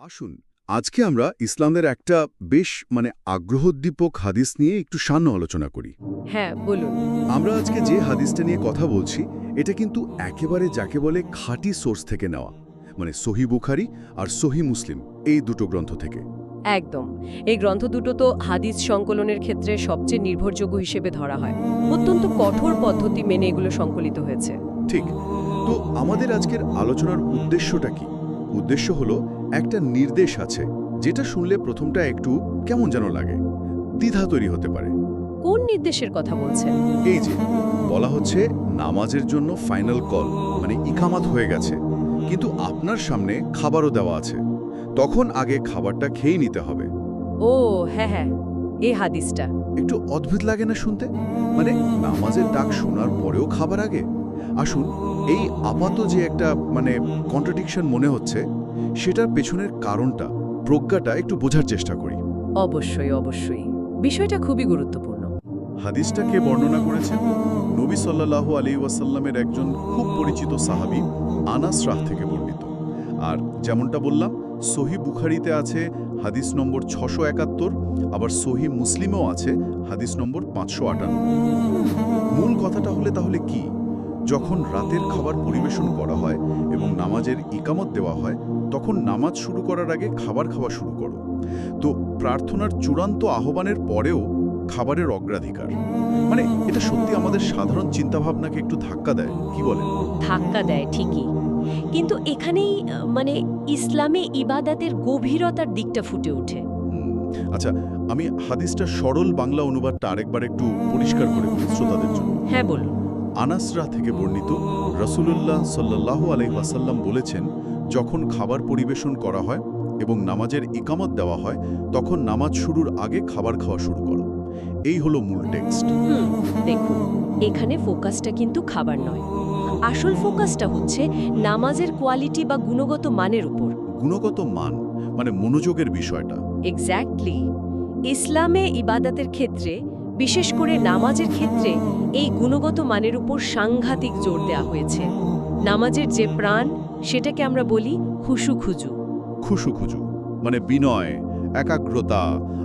আসুন আজকে আমরা ইসলামের একটা বেশ মানে আগ্রহোদ্দীপক হাদিস নিয়ে একটু সান্য আলোচনা করি। হ্যাঁ বলুন। আমরা আজকে যে হাদিসটা নিয়ে কথা বলছি এটা কিন্তু একেবারে যাকে বলে খাঁটি সোর্স থেকে নেওয়া মানে সহি বুখারি আর সহি মুসলিম এই দুটো গ্রন্থ থেকে। একদম। এই গ্রন্থ দুটো তো হাদিস সংকলনের ক্ষেত্রে সবচেয়ে নির্ভরযোগ্য হিসেবে ধরা হয়। অত্যন্ত কঠোর পদ্ধতি মেনে এগুলো সংকলিত হয়েছে। ঠিক। তো আমাদের আজকের আলোচনার উদ্দেশ্যটা কি? উদ্দেশ্য হলো একটা নির্দেশ আছে যেটা শুনলে প্রথমটা একটু কেমন যেন লাগে। দ্বিধা তৈরি হতে পারে। কোন নির্দেশের কথা বলছেন? এই যে বলা হচ্ছে নামাজের জন্য ফাইনাল কল মানে ইকামাত হয়ে গেছে। কিন্তু আপনার সামনে খাবারও দেওয়া আছে। তখন আগে খাবারটা খেয়ে নিতে হবে। ও হ্যাঁ হ্যাঁ এই হাদিসটা। একটু অদ্ভুত লাগে না শুনতে? মানে নামাজের ডাক শোনার পরেও খাবার আগে? আসুন এই আপাত যে একটা মানে কন্ট্রাডিকশন মনে হচ্ছে সেটার পেছনের কারণটা প্রজ্ঞাটা একটু বোঝার চেষ্টা করি। অবশ্যই অবশ্যই। বিষয়টা খুবই গুরুত্বপূর্ণ। হাদিসটা কে বর্ণনা করেছেন? নবী সাল্লাল্লাহু আলী ওয়াসাল্লামের একজন খুব পরিচিত সাহাবী আনাস রাহ থেকে বর্ণিত। আর যেমনটা বললাম সহি বুখারিতে আছে হাদিস নম্বর ছশো একাত্তর আবার সহি মুসলিমেও আছে হাদিস নম্বর পাঁচশো আটান্ন। মূল কথাটা হলে তাহলে কি? যখন রাতের খাবার পরিবেশন করা হয় এবং নামাজের ইকামত দেওয়া হয় তখন নামাজ শুরু করার আগে খাবার খাওয়া শুরু করো। তো প্রার্থনার চূড়ান্ত আহ্বানের পরেও খাবারের অগ্রাধিকার। মানে এটা সত্যি আমাদের সাধারণ চিন্তাভাবনাকে একটু ধাক্কা দেয় কি বলেন? ধাক্কা দেয় ঠিকই। কিন্তু এখানেই মানে ইসলামে ইবাদাতের গভীরতার দিকটা ফুটে ওঠে। আচ্ছা আমি হাদিসটা সরল বাংলা অনুবাদটা আরেকবার একটু পরিষ্কার করে শ্রোতাদের জন্য। হ্যাঁ বলুন। আনাসরা থেকে বর্ণিত রসুলুল্লাহ সাল্লাহ আলহিহাসাল্লাম বলেছেন যখন খাবার পরিবেশন করা হয় এবং নামাজের ইকামত দেওয়া হয় তখন নামাজ শুরুর আগে খাবার খাওয়া শুরু করো। এই হলো মূল টেক্সট। দেখুন এখানে ফোকাসটা কিন্তু খাবার নয়। আসল ফোকাসটা হচ্ছে নামাজের কোয়ালিটি বা গুণগত মানের উপর। গুণগত মান মানে মনোযোগের বিষয়টা। এক্স্যাক্টলি ইসলামে ইবাদাতের ক্ষেত্রে বিশেষ করে নামাজের ক্ষেত্রে এই গুণগত মানের উপর সাংঘাতিক জোর দেওয়া হয়েছে। নামাজের যে প্রাণ সেটাকে আমরা বলি খুশু খুজু খুশু খুজু মানে বিনয় একাগ্রতা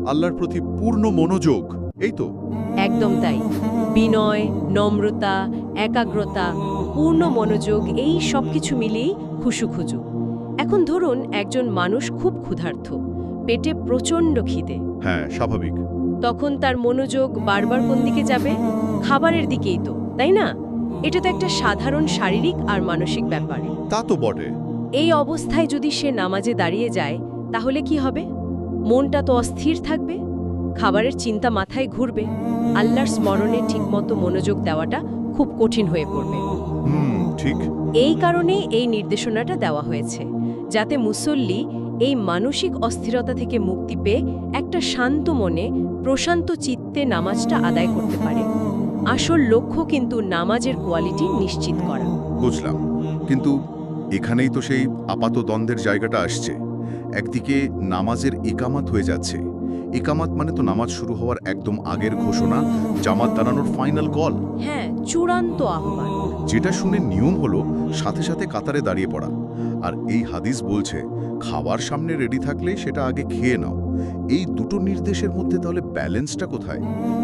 আল্লাহর প্রতি পূর্ণ মনোযোগ এই তো? একদম তাই। বিনয় নম্রতা একাগ্রতা পূর্ণ মনোযোগ এই সব কিছু মিলিয়েই খুশু খুজু এখন ধরুন একজন মানুষ খুব ক্ষুধার্ত পেটে প্রচণ্ড খিদে। হ্যাঁ স্বাভাবিক। তখন তার মনোযোগ বারবার কোন দিকে যাবে? খাবারের দিকেই তো তাই না? এটা তো একটা সাধারণ শারীরিক আর মানসিক ব্যাপার। তা তো বটে। এই অবস্থায় যদি সে নামাজে দাঁড়িয়ে যায় তাহলে কি হবে? মনটা তো অস্থির থাকবে খাবারের চিন্তা মাথায় ঘুরবে আল্লাহর স্মরণে ঠিকমতো মনোযোগ দেওয়াটা খুব কঠিন হয়ে পড়বে। ঠিক। এই কারণেই এই নির্দেশনাটা দেওয়া হয়েছে যাতে মুসল্লি এই মানসিক অস্থিরতা থেকে মুক্তি পেয়ে একটা শান্ত মনে, প্রশান্ত চিত্তে নামাজটা আদায় করতে পারে। আসল লক্ষ্য কিন্তু নামাজের কোয়ালিটি নিশ্চিত করা। বুঝলাম। কিন্তু এখানেই তো সেই আপাত দ্বন্দ্বের জায়গাটা আসছে। একদিকে নামাজের ইকামাত হয়ে যাচ্ছে। ইকামাত মানে তো নামাজ শুরু হওয়ার একদম আগের ঘোষণা জামাত দাঁড়ানোর ফাইনাল কল হ্যাঁ চূড়ান্ত আহ্বান। যেটা শুনে নিয়ম হলো সাথে সাথে কাতারে দাঁড়িয়ে পড়া। আর এই হাদিস বলছে খাবার সামনে রেডি থাকলে সেটা আগে খেয়ে নাও। এই দুটো নির্দেশের মধ্যে তাহলে ব্যালেন্সটা কোথায়?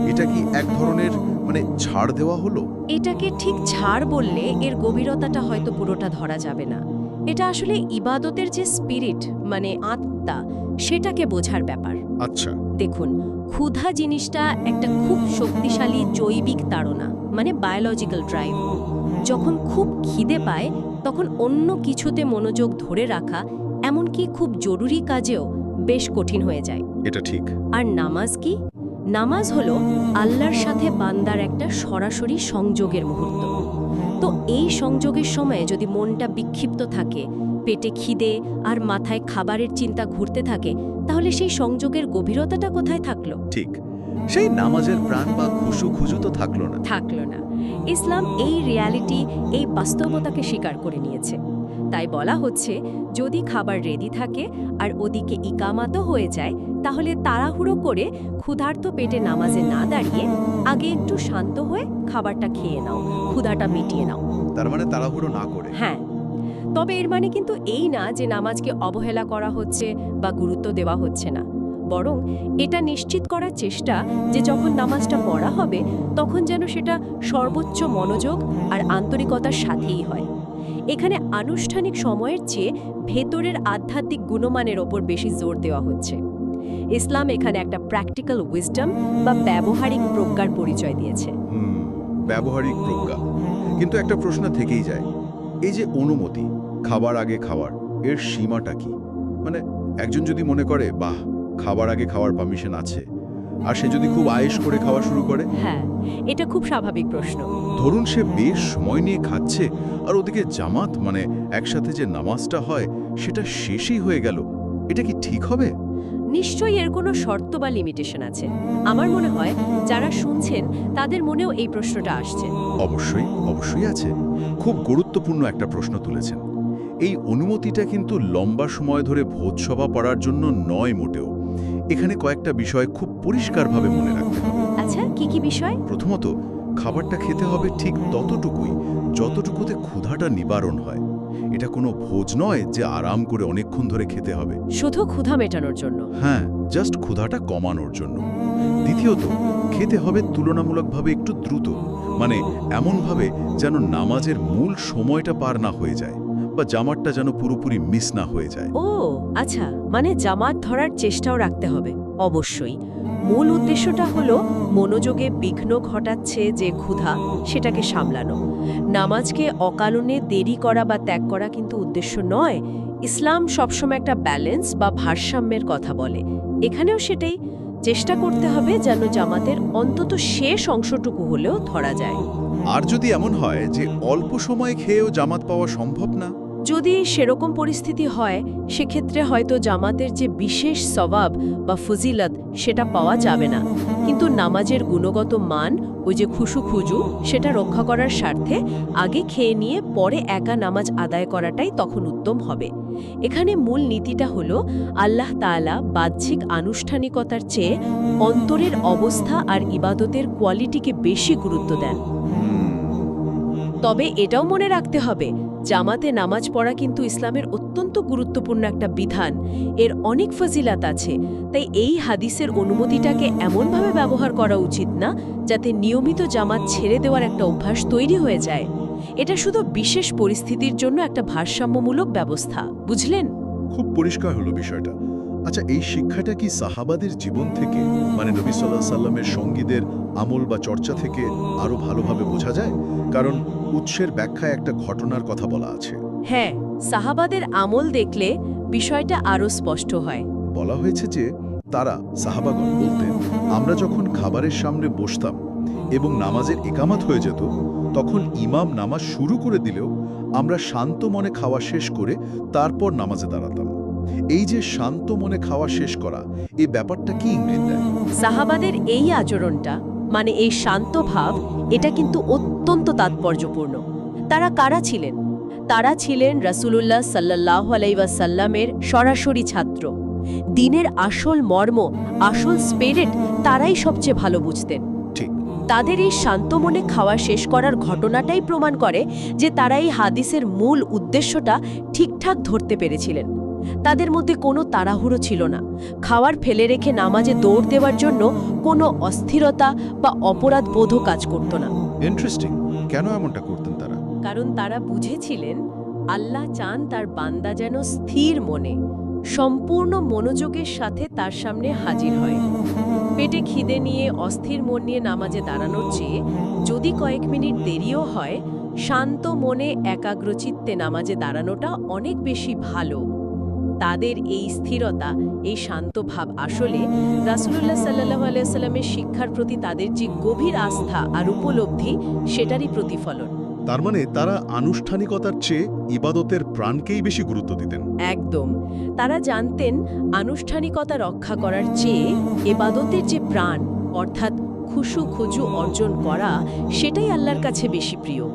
এটা কি এক ধরনের মানে ছাড় দেওয়া হলো? এটাকে ঠিক ছাড় বললে এর গভীরতাটা হয়তো পুরোটা ধরা যাবে না। এটা আসলে ইবাদতের যে স্পিরিট মানে আত্মা সেটাকে বোঝার ব্যাপার। আচ্ছা। দেখুন ক্ষুধা জিনিসটা একটা খুব শক্তিশালী জৈবিক তাড়না মানে বায়োলজিক্যাল ড্রাইভ যখন খুব খিদে পায় তখন অন্য কিছুতে মনোযোগ ধরে রাখা এমনকি খুব জরুরি কাজেও বেশ কঠিন হয়ে যায়। এটা ঠিক। আর নামাজ কি? নামাজ হলো আল্লাহর সাথে বান্দার একটা সরাসরি সংযোগের মুহূর্ত। তো এই সংযোগের সময় যদি মনটা বিক্ষিপ্ত থাকে পেটে খিদে আর মাথায় খাবারের চিন্তা ঘুরতে থাকে তাহলে সেই সংযোগের গভীরতাটা কোথায় থাকল? ঠিক। সেই নামাজের প্রাণ বা খুশু খুজু তো থাকল না। থাকল না। ইসলাম এই রিয়ালিটি এই বাস্তবতাকে স্বীকার করে নিয়েছে। তাই বলা হচ্ছে যদি খাবার রেডি থাকে আর ওদিকে ইকামাতও হয়ে যায় তাহলে তাড়াহুড়ো করে ক্ষুধার্ত পেটে নামাজে না দাঁড়িয়ে আগে একটু শান্ত হয়ে খাবারটা খেয়ে নাও ক্ষুধাটা মিটিয়ে নাও। তার মানে তাড়াহুড়ো না করে? হ্যাঁ। তবে এর মানে কিন্তু এই না যে নামাজকে অবহেলা করা হচ্ছে বা গুরুত্ব দেওয়া হচ্ছে না। বরং এটা নিশ্চিত করার চেষ্টা যে যখন নামাজটা পড়া হবে তখন যেন সেটা সর্বোচ্চ মনোযোগ আর আন্তরিকতার সাথেই হয়। এখানে আনুষ্ঠানিক সময়ের চেয়ে ভেতরের আধ্যাত্মিক গুণমানের ওপর বেশি জোর দেওয়া হচ্ছে। ইসলাম এখানে একটা প্র্যাকটিক্যাল উইজডম বা ব্যবহারিক প্রজ্ঞার পরিচয় দিয়েছে। ব্যবহারিক প্রজ্ঞা। কিন্তু একটা প্রশ্ন থেকেই যায়, এই যে অনুমতি, খাবার আগে খাওয়ার, এর সীমাটা কি? মানে একজন যদি মনে করে, বাহ, খাবার আগে খাওয়ার পারমিশন আছে আর সে যদি খুব আয়েশ করে খাওয়া শুরু করে? হ্যাঁ এটা খুব স্বাভাবিক প্রশ্ন। ধরুন সে বেশ সময় নিয়ে খাচ্ছে আর ওদিকে জামাত মানে একসাথে যে নামাজটা হয় সেটা শেষই হয়ে গেল। এটা কি ঠিক হবে? নিশ্চয়ই এর কোনো শর্ত বা লিমিটেশন আছে। আমার মনে হয় যারা শুনছেন তাদের মনেও এই প্রশ্নটা আসছে। অবশ্যই অবশ্যই আছে। খুব গুরুত্বপূর্ণ একটা প্রশ্ন তুলেছেন। এই অনুমতিটা কিন্তু লম্বা সময় ধরে ভোজসভা পড়ার জন্য নয় মোটেও। এখানে কয়েকটা বিষয় খুব পরিষ্কারভাবে মনে রাখতে হবে আচ্ছা কি কি বিষয়? প্রথমত খাবারটা খেতে হবে ঠিক ততটুকুই যতটুকুতে ক্ষুধাটা নিবারণ হয়। এটা কোনো ভোজ নয় যে আরাম করে অনেকক্ষণ ধরে খেতে হবে। শুধু ক্ষুধা মেটানোর জন্য? হ্যাঁ জাস্ট ক্ষুধাটা কমানোর জন্য। দ্বিতীয়ত খেতে হবে তুলনামূলকভাবে একটু দ্রুত। মানে এমনভাবে যেন নামাজের মূল সময়টা পার না হয়ে যায়। বা জামারটা যেন পুরোপুরি মিস না হয়ে যায়। ও আচ্ছা মানে জামাত ধরার চেষ্টাও রাখতে হবে অবশ্যই। মূল উদ্দেশ্যটা হলো মনোযোগে বিঘ্ন ঘটাচ্ছে যে ক্ষুধা সেটাকে সামলানো। নামাজকে অকারণে দেরি করা বা ত্যাগ করা কিন্তু উদ্দেশ্য নয়। ইসলাম সবসময় একটা ব্যালেন্স বা ভারসাম্যের কথা বলে। এখানেও সেটাই চেষ্টা করতে হবে যেন জামাতের অন্তত শেষ অংশটুকু হলেও ধরা যায়। আর যদি এমন হয় যে অল্প সময় খেয়েও জামাত পাওয়া সম্ভব না? যদি সেরকম পরিস্থিতি হয় সেক্ষেত্রে হয়তো জামাতের যে বিশেষ স্বভাব বা ফজিলত সেটা পাওয়া যাবে না। কিন্তু নামাজের গুণগত মান ওই যে খুশু খুজু সেটা রক্ষা করার স্বার্থে আগে খেয়ে নিয়ে পরে একা নামাজ আদায় করাটাই তখন উত্তম হবে। এখানে মূল নীতিটা হলো আল্লাহ তাআলা বাহ্যিক আনুষ্ঠানিকতার চেয়ে অন্তরের অবস্থা আর ইবাদতের কোয়ালিটিকে বেশি গুরুত্ব দেন। তবে এটাও মনে রাখতে হবে জামাতে নামাজ পড়া কিন্তু ইসলামের অত্যন্ত গুরুত্বপূর্ণ একটা বিধান। এর অনেক ফজিলাত আছে। তাই এই হাদিসের অনুমতিটাকে এমনভাবে ব্যবহার করা উচিত না, যাতে নিয়মিত জামাত ছেড়ে দেওয়ার একটা অভ্যাস তৈরি হয়ে যায়। এটা শুধু বিশেষ পরিস্থিতির জন্য একটা ভারসাম্যমূলক ব্যবস্থা। বুঝলেন? খুব পরিষ্কার হলো বিষয়টা। আচ্ছা এই শিক্ষাটা কি সাহাবাদের জীবন থেকে? মানে নবী সাল্লাহ সাল্লামের সঙ্গীদের আমল বা চর্চা থেকে আরও ভালোভাবে বোঝা যায় কারণ উৎসের ব্যাখ্যায় একটা ঘটনার কথা বলা আছে। হ্যাঁ সাহাবাদের আমল দেখলে বিষয়টা আরও স্পষ্ট হয়। বলা হয়েছে যে তারা সাহাবাগণ বলতেন আমরা যখন খাবারের সামনে বসতাম এবং নামাজের একামাত হয়ে যেত তখন ইমাম নামাজ শুরু করে দিলেও আমরা শান্ত মনে খাওয়া শেষ করে তারপর নামাজে দাঁড়াতাম। এই যে শান্ত মনে খাওয়া শেষ করা এই ব্যাপারটা কি ইঙ্গিত দেয়? সাহাবাদের এই আচরণটা মানে এই শান্ত ভাব এটা কিন্তু অত্যন্ত তাৎপর্যপূর্ণ। তারা কারা ছিলেন? তারা ছিলেন রাসূলুল্লাহ সাল্লাহ আলাইসাল্লামের সরাসরি ছাত্র। দিনের আসল মর্ম আসল স্পিরিট তারাই সবচেয়ে ভালো বুঝতেন। তাদের এই শান্ত মনে খাওয়া শেষ করার ঘটনাটাই প্রমাণ করে যে তারা এই হাদিসের মূল উদ্দেশ্যটা ঠিকঠাক ধরতে পেরেছিলেন। তাদের মধ্যে কোনো তাড়াহুড়ো ছিল না। খাওয়ার ফেলে রেখে নামাজে দৌড় দেওয়ার জন্য কোনো অস্থিরতা বা অপরাধ বোধও কাজ করত না। ইন্টারেস্টিং কেন এমনটা করতেন তারা? কারণ তারা বুঝেছিলেন আল্লাহ চান তার বান্দা যেন স্থির মনে সম্পূর্ণ মনোযোগের সাথে তার সামনে হাজির হয়। পেটে খিদে নিয়ে অস্থির মন নিয়ে নামাজে দাঁড়ানোর চেয়ে যদি কয়েক মিনিট দেরিও হয় শান্ত মনে একাগ্রচিত্তে নামাজে দাঁড়ানোটা অনেক বেশি ভালো। তাদের এই স্থিরতা এই শান্ত ভাব আসলে রাসুলুল্লাহ সাল্লাহ আলাইসাল্লামের শিক্ষার প্রতি তাদের যে গভীর আস্থা আর উপলব্ধি সেটারই প্রতিফলন। তার মানে তারা আনুষ্ঠানিকতার চেয়ে ইবাদতের প্রাণকেই বেশি গুরুত্ব দিতেন। একদম। তারা জানতেন আনুষ্ঠানিকতা রক্ষা করার চেয়ে এবাদতের যে প্রাণ অর্থাৎ খুশু খুজু অর্জন করা সেটাই আল্লাহর কাছে বেশি প্রিয়।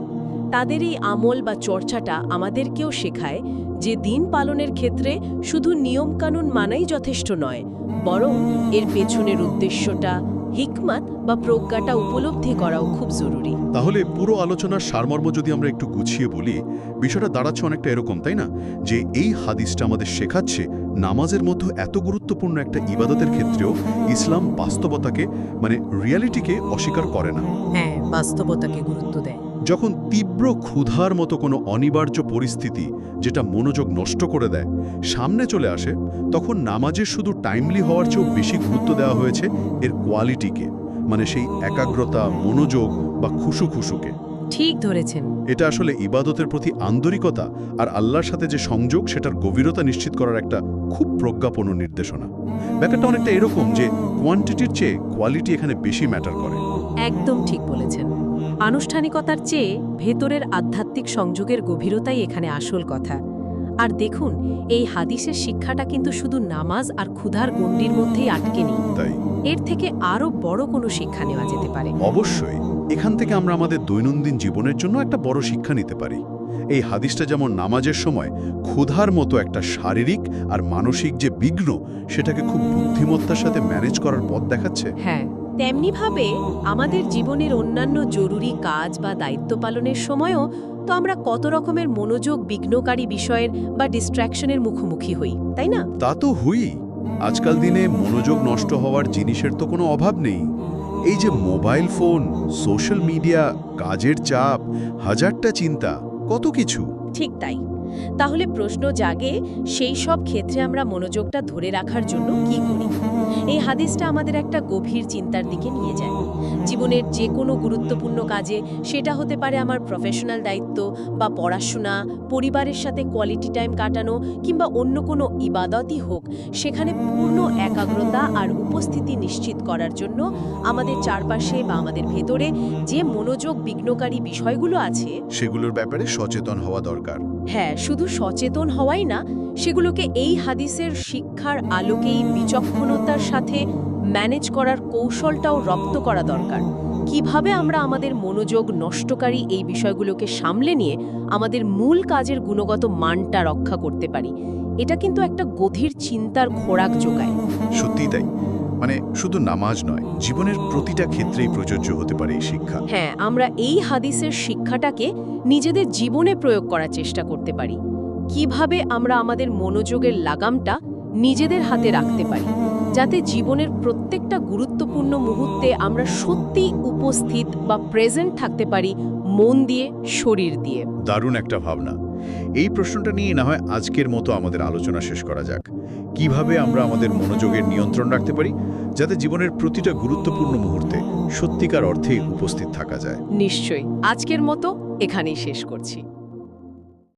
তাদের এই আমল বা চর্চাটা আমাদেরকেও শেখায় যে দিন পালনের ক্ষেত্রে শুধু নিয়মকানুন মানাই যথেষ্ট নয় বরং এর পেছনের উদ্দেশ্যটা হিকমাত বা প্রজ্ঞাটা উপলব্ধি করাও খুব জরুরি। তাহলে পুরো আলোচনার সারমর্ম যদি আমরা একটু গুছিয়ে বলি বিষয়টা দাঁড়াচ্ছে অনেকটা এরকম তাই না? যে এই হাদিসটা আমাদের শেখাচ্ছে নামাজের মধ্যে এত গুরুত্বপূর্ণ একটা ইবাদতের ক্ষেত্রেও ইসলাম বাস্তবতাকে মানে রিয়ালিটিকে অস্বীকার করে না। হ্যাঁ বাস্তবতাকে গুরুত্ব দেয়। যখন তীব্র ক্ষুধার মতো কোনো অনিবার্য পরিস্থিতি যেটা মনোযোগ নষ্ট করে দেয় সামনে চলে আসে তখন নামাজের শুধু টাইমলি হওয়ার চেয়েও বেশি গুরুত্ব দেওয়া হয়েছে এর কোয়ালিটিকে মানে সেই একাগ্রতা মনোযোগ বা খুশু খুশুকে ঠিক ধরেছেন। এটা আসলে ইবাদতের প্রতি আন্তরিকতা আর আল্লাহর সাথে যে সংযোগ সেটার গভীরতা নিশ্চিত করার একটা খুব প্রজ্ঞাপন নির্দেশনা। ব্যাপারটা অনেকটা এরকম যে কোয়ান্টিটির চেয়ে কোয়ালিটি এখানে বেশি ম্যাটার করে। একদম ঠিক বলেছেন। আনুষ্ঠানিকতার চেয়ে ভেতরের আধ্যাত্মিক সংযোগের গভীরতাই এখানে আসল কথা। আর দেখুন এই হাদিসের শিক্ষাটা কিন্তু শুধু নামাজ আর ক্ষুধার গণ্ডির মধ্যেই আটকে নেই এর থেকে আরও বড় কোনো শিক্ষা নেওয়া যেতে পারে। অবশ্যই এখান থেকে আমরা আমাদের দৈনন্দিন জীবনের জন্য একটা বড় শিক্ষা নিতে পারি। এই হাদিসটা যেমন নামাজের সময় ক্ষুধার মতো একটা শারীরিক আর মানসিক যে বিঘ্ন সেটাকে খুব বুদ্ধিমত্তার সাথে ম্যানেজ করার পথ দেখাচ্ছে। হ্যাঁ। তেমনিভাবে আমাদের জীবনের অন্যান্য জরুরি কাজ বা দায়িত্ব পালনের সময়ও তো আমরা কত রকমের মনোযোগ বিঘ্নকারী বিষয়ের বা ডিস্ট্র্যাকশনের মুখোমুখি হই তাই না? তা তো হুই। আজকাল দিনে মনোযোগ নষ্ট হওয়ার জিনিসের তো কোনো অভাব নেই। এই যে মোবাইল ফোন সোশ্যাল মিডিয়া কাজের চাপ হাজারটা চিন্তা কত কিছু? ঠিক তাই। তাহলে প্রশ্ন জাগে সেই সব ক্ষেত্রে আমরা মনোযোগটা ধরে রাখার জন্য কি করি? এই হাদিসটা আমাদের একটা গভীর চিন্তার দিকে নিয়ে যায়। জীবনের যে কোনো গুরুত্বপূর্ণ কাজে সেটা হতে পারে আমার প্রফেশনাল দায়িত্ব বা পড়াশোনা পরিবারের সাথে কোয়ালিটি টাইম কাটানো কিংবা অন্য কোনো ইবাদতই হোক সেখানে পূর্ণ একাগ্রতা আর উপস্থিতি নিশ্চিত করার জন্য আমাদের চারপাশে বা আমাদের ভেতরে যে মনোযোগ বিঘ্নকারী বিষয়গুলো আছে সেগুলোর ব্যাপারে সচেতন হওয়া দরকার। হ্যাঁ শুধু সচেতন হওয়াই না সেগুলোকে এই হাদিসের শিক্ষার আলোকেই বিচক্ষণতার সাথে ম্যানেজ করার কৌশলটাও রপ্ত করা দরকার। কীভাবে আমরা আমাদের মনোযোগ নষ্টকারী এই বিষয়গুলোকে সামলে নিয়ে আমাদের মূল কাজের গুণগত মানটা রক্ষা করতে পারি এটা কিন্তু একটা গভীর চিন্তার খোরাক যোগায়। সত্যিই তাই। মানে শুধু নামাজ নয় জীবনের প্রতিটা ক্ষেত্রেই প্রযোজ্য হতে পারে এই শিক্ষা। হ্যাঁ আমরা এই হাদিসের শিক্ষাটাকে নিজেদের জীবনে প্রয়োগ করার চেষ্টা করতে পারি। কীভাবে আমরা আমাদের মনোযোগের লাগামটা নিজেদের হাতে রাখতে পারি। যাতে জীবনের প্রত্যেকটা গুরুত্বপূর্ণ মুহূর্তে আমরা সত্যি উপস্থিত বা প্রেজেন্ট থাকতে পারি মন দিয়ে শরীর দিয়ে। দারুণ একটা ভাবনা। এই প্রশ্নটা নিয়ে না হয় আজকের মতো আমাদের আলোচনা শেষ করা যাক। কীভাবে আমরা আমাদের মনোযোগের নিয়ন্ত্রণ রাখতে পারি যাতে জীবনের প্রতিটা গুরুত্বপূর্ণ মুহূর্তে সত্যিকার অর্থে উপস্থিত থাকা যায়? নিশ্চয়ই। আজকের মতো এখানেই শেষ করছি।